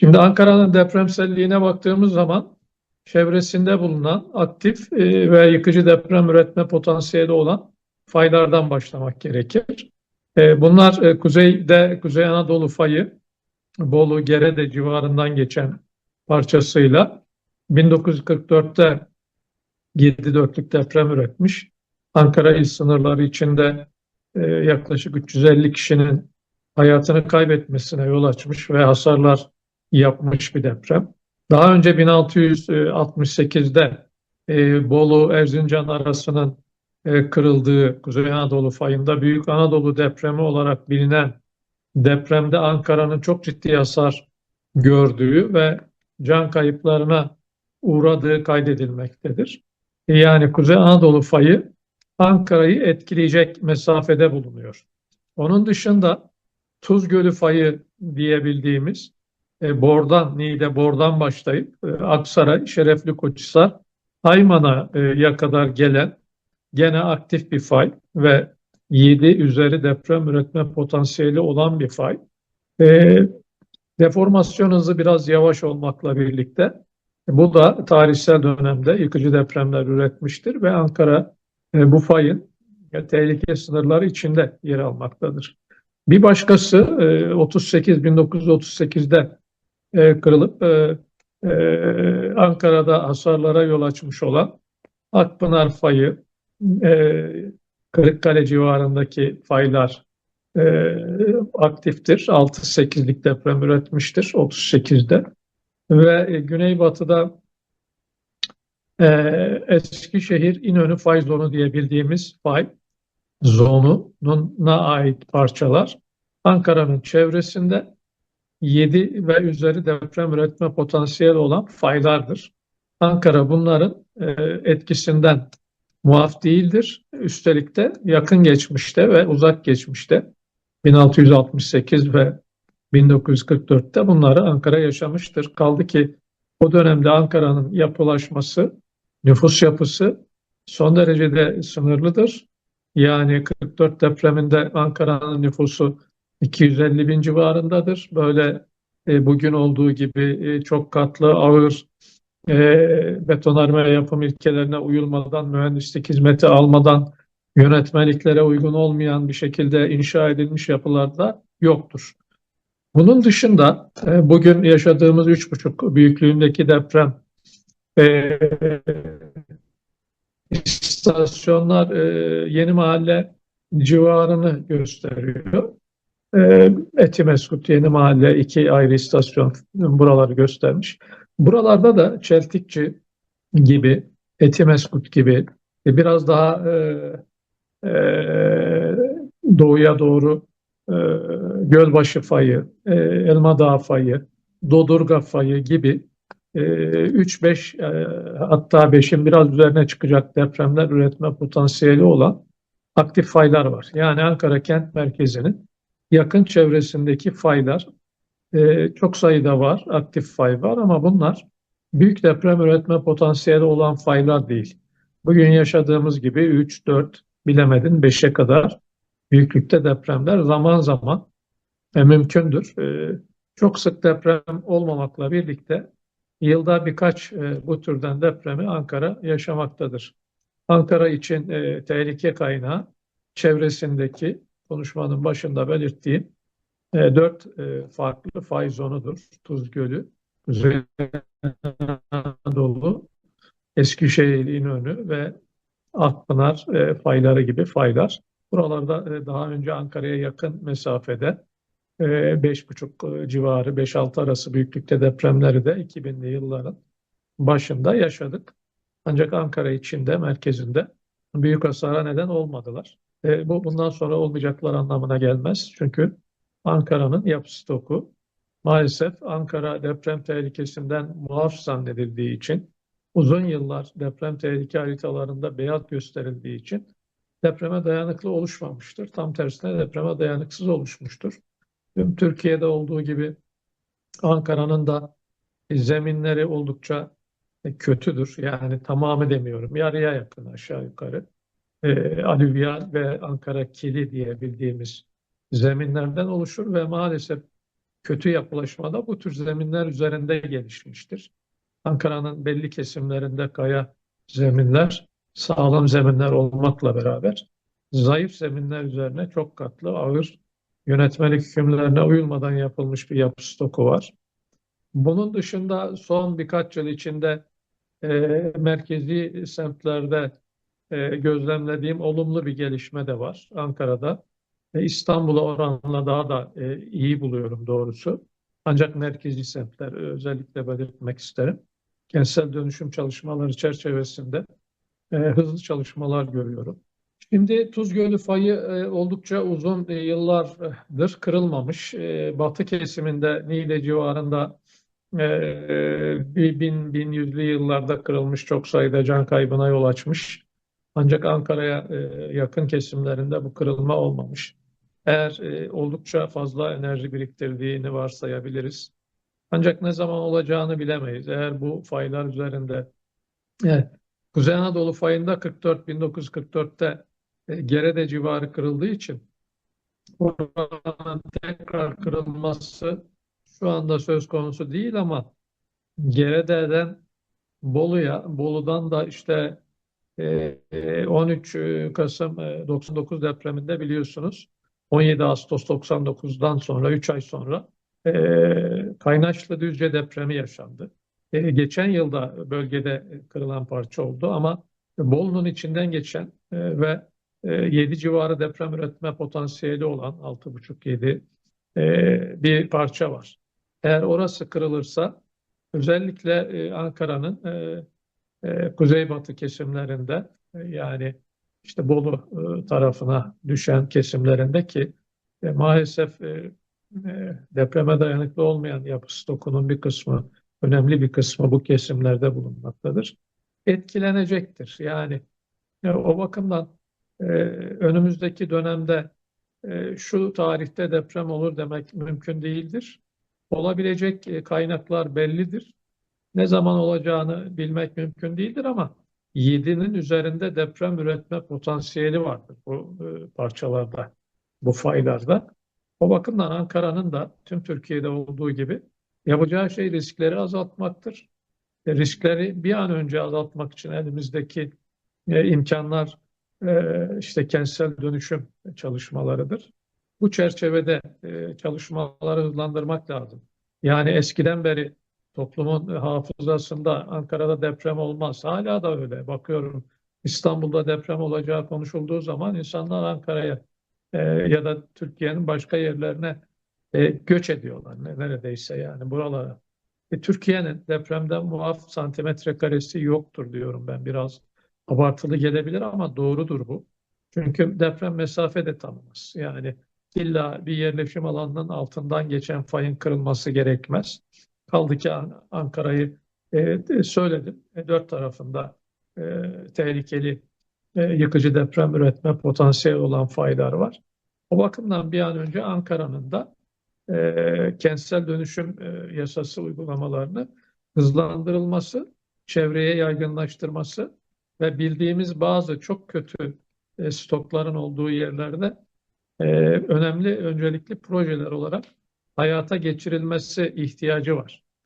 Şimdi Ankara'nın depremselliğine baktığımız zaman çevresinde bulunan aktif e, ve yıkıcı deprem üretme potansiyeli olan faylardan başlamak gerekir. E, Bunlar e, kuzeyde Kuzey Anadolu fayı Bolu Gerede civarından geçen parçasıyla 1944'te 7.4'lük deprem üretmiş. Ankara il sınırları içinde yaklaşık 350 kişinin hayatını kaybetmesine yol açmış ve hasarlar yapmış bir deprem. Daha önce 1668'de e, Bolu Erzincan arasının e, kırıldığı Kuzey Anadolu fayında Büyük Anadolu depremi olarak bilinen depremde Ankara'nın çok ciddi hasar gördüğü ve can kayıplarına uğradığı kaydedilmektedir. Yani Kuzey Anadolu fayı Ankara'yı etkileyecek mesafede bulunuyor. Onun dışında Tuz Gölü fayı diyebildiğimiz e, Bordan, Niğde Bordan başlayıp e, Aksaray, Şerefli Koçhisar, Hayman'a kadar gelen gene aktif bir fay ve 7 üzeri deprem üretme potansiyeli olan bir fay. E, deformasyon hızı biraz yavaş olmakla birlikte bu da tarihsel dönemde yıkıcı depremler üretmiştir ve Ankara e, bu fayın e, tehlike sınırları içinde yer almaktadır. Bir başkası e, 38 1938'de e, kırılıp e, e, Ankara'da hasarlara yol açmış olan Akpınar fayı, e, Kırıkkale civarındaki faylar e, aktiftir. 6-8'lik deprem üretmiştir 38'de. Ve e, Güneybatı'da e, Eskişehir İnönü fay zonu diye bildiğimiz fay zonuna ait parçalar Ankara'nın çevresinde 7 ve üzeri deprem üretme potansiyeli olan faylardır. Ankara bunların e, etkisinden muaf değildir. Üstelik de yakın geçmişte ve uzak geçmişte 1668 ve 1944'te bunları Ankara yaşamıştır. Kaldı ki o dönemde Ankara'nın yapılaşması, nüfus yapısı son derecede sınırlıdır. Yani 44 depreminde Ankara'nın nüfusu 250 bin civarındadır. Böyle e, bugün olduğu gibi e, çok katlı, ağır e, betonarme yapım ilkelerine uyulmadan, mühendislik hizmeti almadan, yönetmeliklere uygun olmayan bir şekilde inşa edilmiş yapılarda yoktur. Bunun dışında e, bugün yaşadığımız 3,5 büyüklüğündeki deprem e, istasyonlar e, Yeni Mahalle civarını gösteriyor. E, Etimeskut, Yeni Mahalle iki ayrı istasyon buraları göstermiş. Buralarda da Çeltikçi gibi, Etimeskut gibi e, biraz daha e, e, doğuya doğru e, Gölbaşı fayı, e, Elmadağ fayı, Dodurga fayı gibi 3-5 e, hatta 5'in biraz üzerine çıkacak depremler üretme potansiyeli olan aktif faylar var. Yani Ankara kent merkezinin yakın çevresindeki faylar e, çok sayıda var, aktif fay var ama bunlar büyük deprem üretme potansiyeli olan faylar değil. Bugün yaşadığımız gibi 3, 4, bilemedin 5'e kadar büyüklükte depremler zaman zaman e, mümkündür. E, çok sık deprem olmamakla birlikte yılda birkaç e, bu türden depremi Ankara yaşamaktadır. Ankara için e, tehlike kaynağı çevresindeki konuşmanın başında belirttiğim e, dört e, farklı fay zonudur. Tuz Gölü, Kuzey Anadolu, Eskişehir İnönü ve Akpınar e, fayları gibi faylar. Buralarda e, daha önce Ankara'ya yakın mesafede 5,5 civarı 5-6 arası büyüklükte depremleri de 2000'li yılların başında yaşadık. Ancak Ankara içinde, merkezinde büyük hasara neden olmadılar. E, bu bundan sonra olmayacaklar anlamına gelmez. Çünkü Ankara'nın yapı stoku maalesef Ankara deprem tehlikesinden muaf zannedildiği için uzun yıllar deprem tehlike haritalarında beyaz gösterildiği için depreme dayanıklı oluşmamıştır. Tam tersine depreme dayanıksız oluşmuştur. Tüm Türkiye'de olduğu gibi Ankara'nın da zeminleri oldukça kötüdür. Yani tamamı demiyorum. Yarıya yakın aşağı yukarı. E, alüvyal ve Ankara kili diye bildiğimiz zeminlerden oluşur ve maalesef kötü yapılaşmada bu tür zeminler üzerinde gelişmiştir. Ankara'nın belli kesimlerinde kaya zeminler, sağlam zeminler olmakla beraber zayıf zeminler üzerine çok katlı, ağır yönetmelik hükümlerine uyulmadan yapılmış bir yapı stoku var. Bunun dışında son birkaç yıl içinde e, merkezi semtlerde e, gözlemlediğim olumlu bir gelişme de var Ankara'da. E, İstanbul'a oranla daha da e, iyi buluyorum doğrusu. Ancak merkezi semtler özellikle belirtmek isterim. Kentsel dönüşüm çalışmaları çerçevesinde e, hızlı çalışmalar görüyorum. Şimdi Tuz Gölü fayı e, oldukça uzun e, yıllardır kırılmamış. E, batı kesiminde Niğde civarında e, bin, bin yıllarda kırılmış çok sayıda can kaybına yol açmış. Ancak Ankara'ya e, yakın kesimlerinde bu kırılma olmamış. Eğer e, oldukça fazla enerji biriktirdiğini varsayabiliriz. Ancak ne zaman olacağını bilemeyiz. Eğer bu faylar üzerinde evet, Kuzey Anadolu fayında 44 1944'te e, Gerede civarı kırıldığı için oranın tekrar kırılması şu anda söz konusu değil ama Gerede'den Bolu'ya, Bolu'dan da işte e, 13 Kasım 99 depreminde biliyorsunuz 17 Ağustos 99'dan sonra 3 ay sonra e, Kaynaşlı Düzce depremi yaşandı. E, geçen yılda bölgede kırılan parça oldu ama Bolu'nun içinden geçen e, ve e, 7 civarı deprem üretme potansiyeli olan 6,5-7 e, bir parça var. Eğer orası kırılırsa özellikle e, Ankara'nın e, e, kuzeybatı kesimlerinde e, yani işte Bolu e, tarafına düşen kesimlerinde ki e, maalesef e, e, depreme dayanıklı olmayan yapı stokunun bir kısmı, önemli bir kısmı bu kesimlerde bulunmaktadır. Etkilenecektir. Yani e, o bakımdan e, önümüzdeki dönemde e, şu tarihte deprem olur demek mümkün değildir. Olabilecek e, kaynaklar bellidir. Ne zaman olacağını bilmek mümkün değildir ama 7'nin üzerinde deprem üretme potansiyeli vardır bu e, parçalarda, bu faylarda. O bakımdan Ankara'nın da tüm Türkiye'de olduğu gibi yapacağı şey riskleri azaltmaktır. E, riskleri bir an önce azaltmak için elimizdeki imkanlar işte kentsel dönüşüm çalışmalarıdır. Bu çerçevede e, çalışmaları hızlandırmak lazım. Yani eskiden beri toplumun hafızasında Ankara'da deprem olmaz. Hala da öyle. Bakıyorum İstanbul'da deprem olacağı konuşulduğu zaman insanlar Ankara'ya e, ya da Türkiye'nin başka yerlerine e, göç ediyorlar. Ne, neredeyse yani buralara. E, Türkiye'nin depremden muaf santimetre karesi yoktur diyorum ben. Biraz abartılı gelebilir ama doğrudur bu. Çünkü deprem mesafe de tanımaz. Yani illa bir yerleşim alanının altından geçen fayın kırılması gerekmez. Kaldı ki Ankara'yı e, söyledim. E, dört tarafında e, tehlikeli e, yıkıcı deprem üretme potansiyeli olan faylar var. O bakımdan bir an önce Ankara'nın da e, kentsel dönüşüm e, yasası uygulamalarını hızlandırılması, çevreye yaygınlaştırması ve bildiğimiz bazı çok kötü e, stokların olduğu yerlerde e, önemli öncelikli projeler olarak hayata geçirilmesi ihtiyacı var.